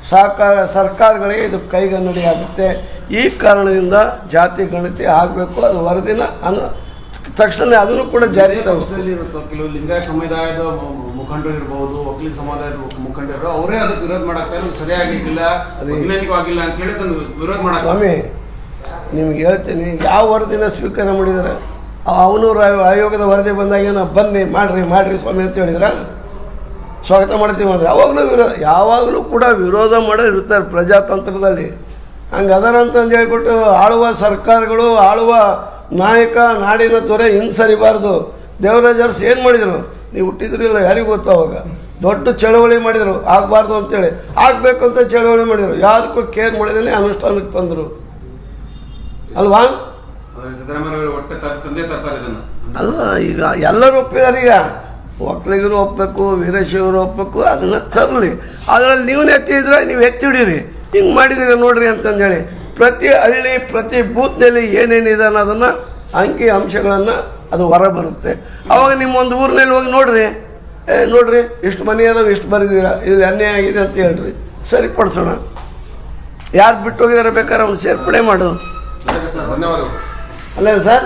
ಸಹಕಾರ ಸರ್ಕಾರಗಳಿಗೆ ಇದು ಕೈಗನ್ನಡಿ ಆಗುತ್ತೆ ಈ ಕಾರಣದಿಂದ ಜಾತಿ ಗಣತಿ ಆಗಬೇಕು ಅದು ವರದಿನ ಅನು ತಕ್ಷಣ ಅದನ್ನು ಕೂಡ ಜಾರಿ ಕೆಲವು ಲಿಂಗಾಯತ ಸಮುದಾಯದ ಮುಖಂಡರು ಇರಬಹುದು ಒಕ್ಕಲಿಗ ಸಮುದಾಯದ ಮುಖ- ಮುಖಂಡರು ಅವರೇ ಅದಕ್ಕೆ ವಿರೋಧ ಇದು ಸರಿಯಾಗಿಲ್ಲ ವೈಜ್ಞಾನಿಕವಾಗಿಲ್ಲ ಅಂತ ಹೇಳಿ ಅದನ್ನು ವಿರೋಧ ಮಾಡ ಸ್ವಾಮಿ ನಿಮ್ಗೆ ಹೇಳ್ತೀನಿ ಯಾವ ವರದಿನ ಸ್ವೀಕಾರ ಮಾಡಿದ್ದಾರೆ ಅವನೂರು ಆಯೋಗದ ವರದಿ ಬಂದಾಗ ಏನೋ ಬನ್ನಿ ಮಾಡ್ರಿ ಮಾಡ್ರಿ ಸ್ವಾಮಿ ಅಂತ ಹೇಳಿದ್ರ? ಸ್ವಾಗತ ಮಾಡ್ತೀವಿ ಅಂದರೆ ಯಾವಾಗಲೂ ವಿರೋಧ ಯಾವಾಗಲೂ ಕೂಡ ವಿರೋಧ ಮಾಡೋ ಇರ್ತಾರೆ ಪ್ರಜಾತಂತ್ರದಲ್ಲಿ. ಹಂಗೆ ಅದರ ಅಂತಂದು ಹೇಳ್ಬಿಟ್ಟು ಆಳುವ ಸರ್ಕಾರಗಳು ಆಳುವ ನಾಯಕ ನಾಡಿನ ತೊರೆ ಹಿಂದೆ ಸರಿಬಾರ್ದು ದೇವರಾಜರ್ಸ್ ಏನು ಮಾಡಿದರು? ನೀವು ಹುಟ್ಟಿದ್ರಿಲ್ಲ ಯಾರಿಗೂ ಗೊತ್ತು ಅವಾಗ? ದೊಡ್ಡ ಚಳವಳಿ ಮಾಡಿದರು ಆಗಬಾರ್ದು ಅಂತೇಳಿ. ಆಗಬೇಕು ಅಂತ ಚಳವಳಿ ಮಾಡಿದರು. ಯಾವುದಕ್ಕೂ ಕೇರ್ ಮಾಡಿದೇ ಅನುಷ್ಠಾನಕ್ಕೆ ತಂದರು. ಅಲ್ವಾ? ಅಲ್ಲ ಈಗ ಎಲ್ಲರೂ ಒಪ್ಪಿದ್ದಾರೆ ಈಗ ಒಕ್ಕಲಿಗರು ಒಪ್ಪಬೇಕು ವೀರಶಿವರು ಒಪ್ಪಬೇಕು ಅದನ್ನು ತರಲಿ. ಅದರಲ್ಲಿ ನೀವು ಎತ್ತಿದ್ರೆ ನೀವು ಎತ್ತಿ ಹಿಡೀರಿ ಹಿಂಗೆ ಮಾಡಿದ್ದೀರಿ ನೋಡ್ರಿ ಅಂತಂದೇಳಿ ಪ್ರತಿ ಹಳ್ಳಿ ಪ್ರತಿ ಬೂತ್ನಲ್ಲಿ ಏನೇನಿದೆ ಅನ್ನೋದನ್ನು ಅಂಕಿ ಅಂಶಗಳನ್ನು ಅದು ಹೊರ ಬರುತ್ತೆ ಅವಾಗ ನಿಮ್ಮ ಒಂದು ಊರಿನಲ್ಲಿ ಹೋಗಿ ನೋಡ್ರಿ. ಏ ನೋಡ್ರಿ ಇಷ್ಟು ಮನೆ ಅದಾವೆ ಇಷ್ಟು ಬರೆದಿರ ಇದು ಅನ್ಯಾಯ ಆಗಿದೆ ಅಂತ ಹೇಳ್ರಿ. ಸರಿಪಡಿಸೋಣ. ಯಾರು ಬಿಟ್ಟು ಹೋಗಿದಾರೆ ಬೇಕಾದ್ರೆ ಅವ್ನು ಸೇರ್ಪಡೆ ಮಾಡು. ಅಲ್ಲೇ ಸರ್.